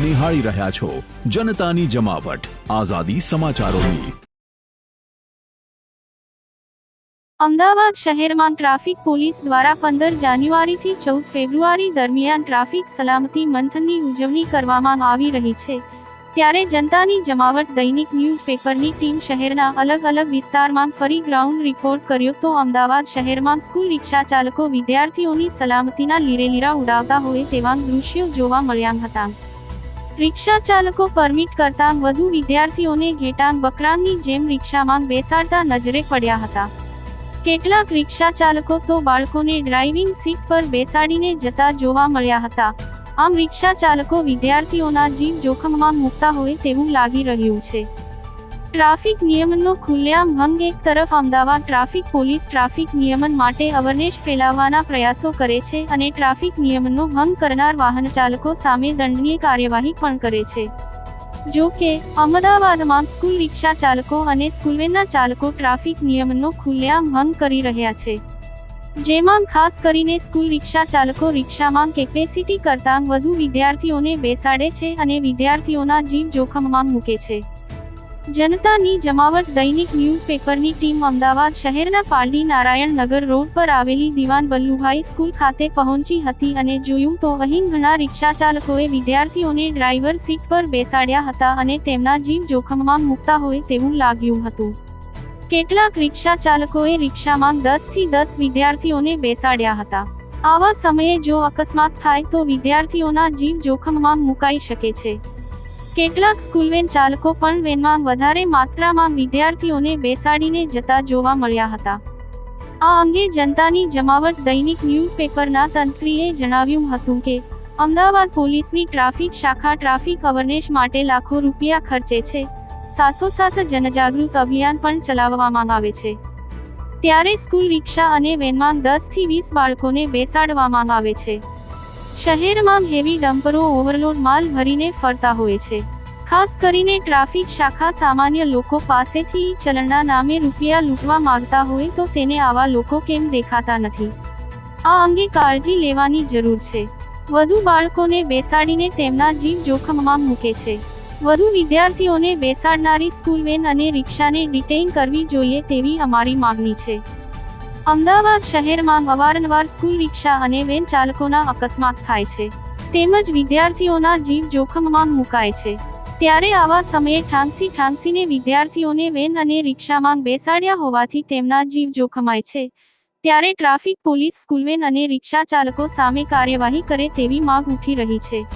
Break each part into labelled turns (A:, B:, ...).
A: નિહાળી રહ્યા છો જનતાની જમાવટ. આઝાદી સમાચારોની.
B: અમદાવાદ શહેરમાં ટ્રાફિક પોલીસ દ્વારા પંદર જાન્યુઆરીથી ચૌદ ફેબ્રુઆરી દરમિયાન ટ્રાફિક સલામતી મંથનની ઉજવણી કરવામાં આવી રહી છે. ત્યારે જનતાની જમાવટ દૈનિક ન્યૂઝપેપરની ટીમ શહેરના અલગ અલગ વિસ્તારમાં ફરી ગ્રાઉન્ડ રિપોર્ટ કર્યો તો અમદાવાદ શહેરમાં સ્કૂલ રિક્ષા ચાલકો વિદ્યાર્થીઓની સલામતીના લીરેલીરા ઉડાવતા હોય તેવા દૃશ્યો જોવા મળ્યા હતા. રિક્ષા ચાલકો પરમિટ કરતાં વધુ વિદ્યાર્થીઓને ઘેટાંગ બકરાની જેમ રિક્ષામાં બેસાડતા નજરે પડ્યા હતા. કેટલાક રિક્ષા ચાલકો તો બાળકોને ડ્રાઇવિંગ સીટ પર બેસાડીને જતા જોવા મળ્યા હતા. આમ રિક્ષા ચાલકો વિદ્યાર્થીઓના જીવ જોખમમાં મૂકતા હોય તેવું લાગી રહ્યું છે. ટ્રાફિક નિયમનનો ખુલ્લેઆમ ભંગ એક તરફ અમદાવાદ ટ્રાફિક પોલીસ ટ્રાફિક નિયમન માટે અવરનેશ ફેલાવવાના પ્રયાસો કરે છે અને ટ્રાફિક નિયમનનો ભંગ કરનાર વાહન ચાલકો સામે દંડનીય કાર્યવાહી પણ કરે છે. જો કે, અમદાવાદમાં સ્કૂલ રિક્ષા ચાલકો અને સ્કૂલવેનના ચાલકો ટ્રાફિક નિયમનો ખુલ્લેઆમ ભંગ કરી રહ્યા છે. જેમાં ખાસ કરીને સ્કૂલ રિક્ષા ચાલકો રિક્ષામાં કેપેસિટી કરતાં વધુ વિદ્યાર્થીઓને બેસાડે છે અને વિદ્યાર્થીઓના જીવ જોખમમાં મૂકે છે. જનતાની જમાવટ દૈનિક ન્યૂઝપેપરની ટીમ અમદાવાદ શહેરના પાલડી નારાયણ નગર રોડ પર આવેલી દિવાન બલ્લુભાઈ સ્કૂલ ખાતે પહોંચી હતી અને જોયું તો અહીં ઘણા રિક્ષા ચાલકોએ વિદ્યાર્થીઓને ડ્રાઈવર સીટ પર બેસાડ્યા હતા અને તેમના જીવ જોખમમાં મૂકતા હોય તેવું લાગ્યું હતું. કેટલાક રિક્ષા ચાલકોએ રિક્ષામાં દસથી દસ વિદ્યાર્થીઓને બેસાડ્યા હતા. આવા સમયે જો અકસ્માત થાય તો વિદ્યાર્થીઓના જીવ જોખમમાં મુકાઈ શકે છે. કેટલાક સ્કૂલ વેન ચાલકો પણ વેનમાં વધારે માત્રામાં વિદ્યાર્થીઓને બેસાડીને જતા જોવા મળ્યા હતા. આ અંગે જનતાની જમાવટ દૈનિક ન્યૂઝપેપરના તંત્રીએ જણાવ્યું હતું કે, અમદાવાદ પોલીસની ટ્રાફિક શાખા ટ્રાફિક અવરનેશ માટે લાખો રૂપિયા ખર્ચે છે. સાથોસાથ જનજાગૃત અભિયાન પણ ચલાવવામાં આવે છે. ત્યારે સ્કૂલ રિક્ષા અને વેનમાં દસથી વીસ બાળકોને બેસાડવામાં આવે છે. શહેરમાં હેવી ડમ્પરો ઓવરલોડ માલ ભરીને ફરતા હોય છે. ખાસ કરીને ટ્રાફિક શાખા સામાન્ય લોકો પાસેથી ચલણના નામે રૂપિયા લૂંટવા માંગતા હોય તો તેને આવા લોકો કેમ દેખાતા નથી? આ અંગે કાળજી લેવાની જરૂર છે. વધુ બાળકોને બેસાડીને તેમના જીવ જોખમમાં મૂકે છે. વધુ વિદ્યાર્થીઓને બેસાડનારી સ્કૂલ વેન અને રિક્ષાને ડિટેઇન કરવી જોઈએ તેવી અમારી માંગણી છે. અમદાવાદ શહેરમાં અવારનવાર સ્કૂલ રિક્ષા અને વેન ચાલકોના અકસ્માત થાય છે. તેમજ વિદ્યાર્થીઓના જીવ જોખમમાં મુકાય છે. ત્યારે આવા સમયે ઠાંસી ઠાંસીને વિદ્યાર્થીઓને વેન અને રિક્ષામાં બેસાડ્યા હોવાથી તેમના જીવ જોખમાય છે. ત્યારે ટ્રાફિક પોલીસ સ્કૂલવેન અને રિક્ષા ચાલકો સામે કાર્યવાહી કરે તેવી માંગ ઉઠી રહી છે.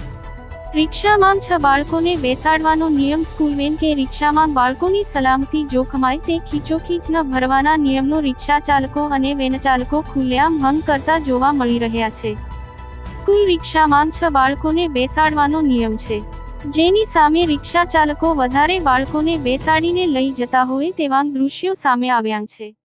B: રિક્ષામાં છ બાળકોને બેસાડવાનો નિયમ સ્કૂલવેન કે રિક્ષામાં બાળકોની સલામતી જોખમાય તે ખીચોખીચ ન ભરવાના નિયમનો રિક્ષા ચાલકો અને વેન ચાલકો ખુલ્લેઆમ ભંગ કરતા જોવા મળી રહ્યા છે. સ્કૂલ રિક્ષામાં છ બાળકોને બેસાડવાનો નિયમ છે. જેની સામે રિક્ષા ચાલકો વધારે બાળકોને બેસાડીને લઈ જતા હોય તેવા દૃશ્યો સામે આવ્યા છે.